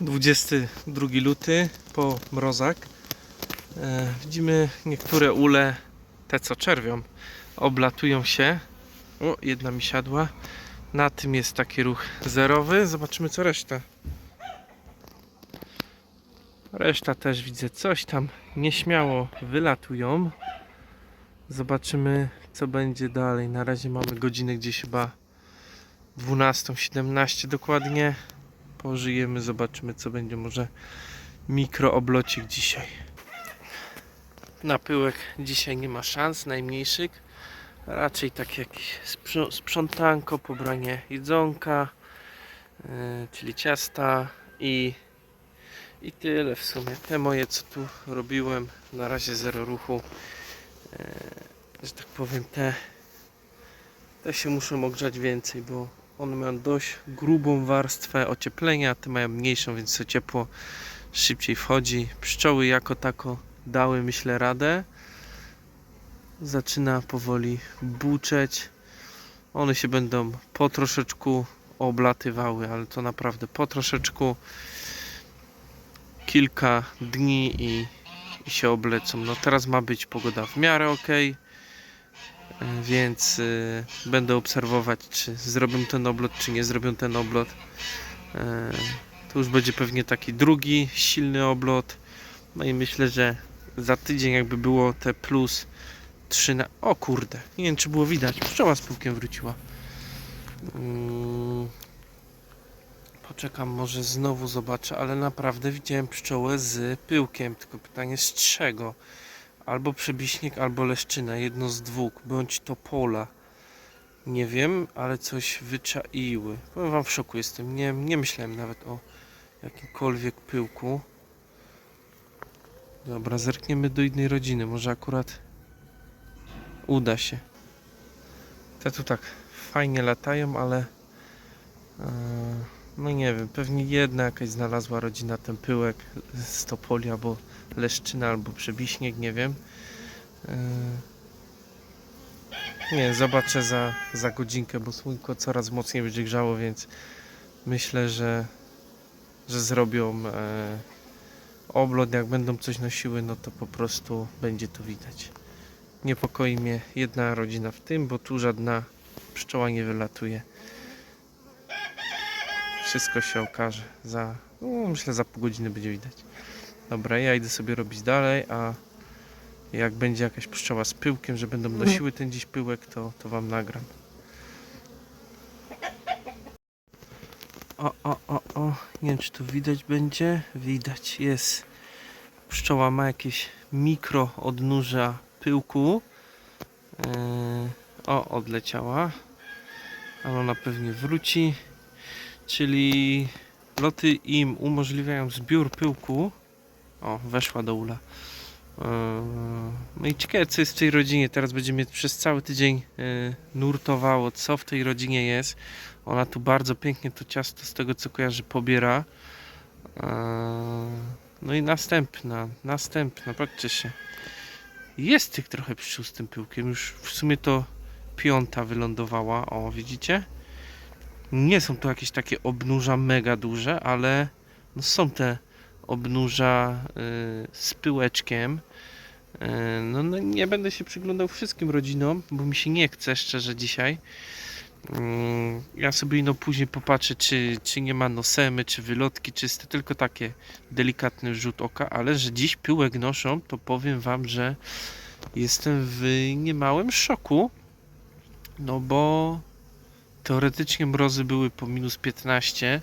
22 luty po mrozak. E, widzimy niektóre ule, te co czerwią, oblatują się. O, jedna mi siadła. Na tym jest taki ruch zerowy. Zobaczymy co reszta. Reszta też widzę coś tam nieśmiało wylatują. Zobaczymy co będzie dalej. Na razie mamy godzinę gdzieś chyba 12.17 dokładnie. Pożyjemy, zobaczymy co będzie. Może mikrooblocik dzisiaj. Na pyłek dzisiaj nie ma szans, najmniejszych. Raczej tak jakieś sprząt- sprzątanko, pobranie jedzonka, yy, czyli ciasta i, i tyle w sumie. Te moje co tu robiłem, na razie zero ruchu. Yy, że tak powiem, te, te się muszą ogrzać więcej, bo one mają dość grubą warstwę ocieplenia, te mają mniejszą, więc to ciepło szybciej wchodzi. Pszczoły jako tako dały myślę radę. Zaczyna powoli buczeć. One się będą po troszeczku oblatywały, ale to naprawdę po troszeczku kilka dni i, i się oblecą. No teraz ma być pogoda w miarę ok, więc y, będę obserwować, czy zrobią ten oblot, czy nie zrobią ten oblot. Y, to już będzie pewnie taki drugi silny oblot. No i myślę, że za tydzień jakby było te plus 3 na... O kurde, nie wiem czy było widać. Pszczoła z pyłkiem wróciła. Mm, Poczekam, może znowu zobaczę, ale naprawdę widziałem pszczołę z pyłkiem. Tylko pytanie z czego? Albo przebiśnik, albo leszczyna. Jedno z dwóch, bądź to pola. Nie wiem, ale coś wyczaiły. Powiem wam w szoku jestem. Nie, nie myślałem nawet o jakimkolwiek pyłku. Dobra, zerkniemy do innej rodziny. Może akurat uda się. Te tu tak fajnie latają, ale e, no nie wiem, pewnie jedna jakaś znalazła rodzina ten pyłek z topoli albo leszczyna albo przebiśnieg, nie wiem. E, nie, zobaczę za, za godzinkę, bo słonko coraz mocniej będzie grzało, więc myślę, że, że zrobią e, oblot, jak będą coś nosiły, no to po prostu będzie to widać. Niepokoi mnie jedna rodzina w tym, bo tu żadna pszczoła nie wylatuje. Wszystko się okaże za, no myślę za pół godziny będzie widać. Dobra, ja idę sobie robić dalej, a jak będzie jakaś pszczoła z pyłkiem, że będą nosiły ten dziś pyłek, to, to wam nagram. O, o, o, o, nie wiem czy tu widać będzie. Widać, jest. Pszczoła ma jakieś mikro odnóża pyłku. Yy, o, odleciała. Ale ona pewnie wróci. Czyli loty im umożliwiają zbiór pyłku. O, weszła do ula. Yy, No i ciekawe co jest w tej rodzinie. Teraz będzie mnie przez cały tydzień yy, nurtowało, co w tej rodzinie jest. Ona tu bardzo pięknie to ciasto z tego co kojarzy pobiera. Yy, No i następna, następna, patrzcie się. Jest tych trochę pszczół z tym pyłkiem. Już w sumie to piąta wylądowała. O, widzicie? Nie są to jakieś takie obnóża mega duże, ale no są te obnóża y, z pyłeczkiem. Y, no, no nie będę się przyglądał wszystkim rodzinom, bo mi się nie chce szczerze dzisiaj. Mm, Ja sobie no później popatrzę, czy, czy nie ma nosemy, czy wylotki czyste, tylko takie delikatny rzut oka, ale że dziś pyłek noszą, to powiem wam, że jestem w niemałym szoku, no bo teoretycznie mrozy były po minus 15.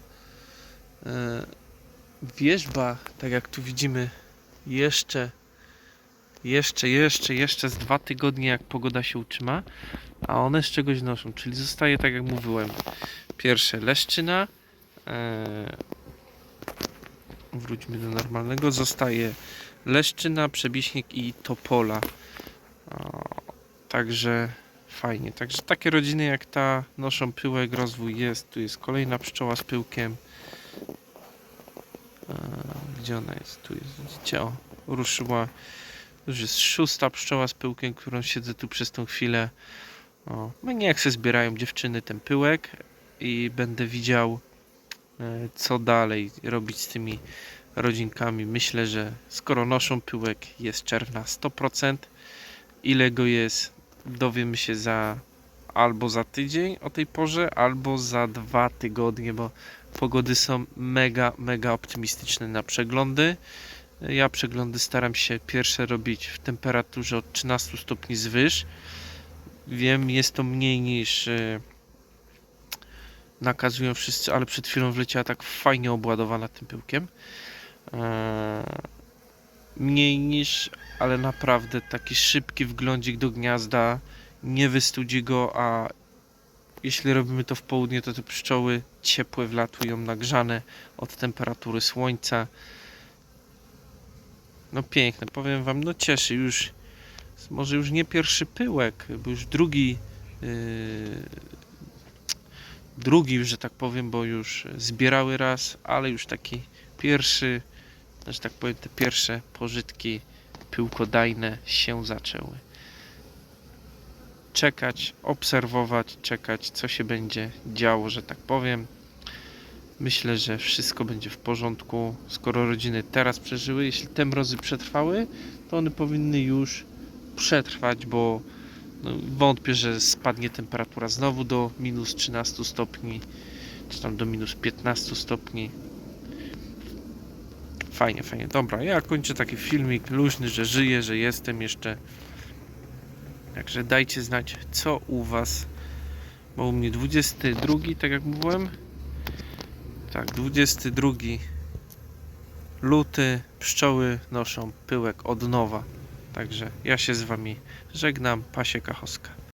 E, Wierzba, tak jak tu widzimy, jeszcze, jeszcze, jeszcze, jeszcze z dwa tygodnie, jak pogoda się utrzyma, a one z czegoś noszą, czyli zostaje tak jak mówiłem. Pierwsze leszczyna, e, wróćmy do normalnego, zostaje leszczyna, przebiśnik i topola. Także fajnie. Także takie rodziny jak ta noszą pyłek, rozwój jest. Tu jest kolejna pszczoła z pyłkiem. E, Gdzie ona jest? Tu jest, widzicie, o, ruszyła. Już jest szósta pszczoła z pyłkiem, którą siedzę tu przez tą chwilę. O, no jak se zbierają dziewczyny ten pyłek i będę widział e, co dalej robić z tymi rodzinkami. Myślę, że skoro noszą pyłek, jest czerwna 100%. Ile go jest, dowiemy się za albo za tydzień o tej porze, albo za dwa tygodnie, bo pogody są mega, mega optymistyczne na przeglądy. Ja przeglądy staram się pierwsze robić w temperaturze od 13 stopni zwyż. Wiem, jest to mniej niż e, nakazują wszyscy, ale przed chwilą wleciała tak fajnie obładowana tym pyłkiem. Mniej niż, ale naprawdę taki szybki wglądzik do gniazda, nie wystudzi go, a jeśli robimy to w południe, to te pszczoły ciepłe wlatują nagrzane od temperatury słońca. No piękne, powiem wam, no cieszy już, może już nie pierwszy pyłek, bo już drugi, yy, drugi, że tak powiem, bo już zbierały raz, ale już taki pierwszy, że tak powiem, te pierwsze pożytki pyłkodajne się zaczęły. Czekać, obserwować, czekać, co się będzie działo, że tak powiem. Myślę, że wszystko będzie w porządku. Skoro rodziny teraz przeżyły, jeśli te mrozy przetrwały, to one powinny już przetrwać, bo no, wątpię, że spadnie temperatura znowu do minus 13 stopni, czy tam do minus 15 stopni. Fajnie, fajnie. Dobra, ja kończę taki filmik luźny, że żyję, że jestem jeszcze. Także dajcie znać, co u Was. Bo u mnie 22, tak jak mówiłem. Tak, 22 luty. Pszczoły noszą pyłek od nowa. Także ja się z Wami żegnam. Pasie Kachowska.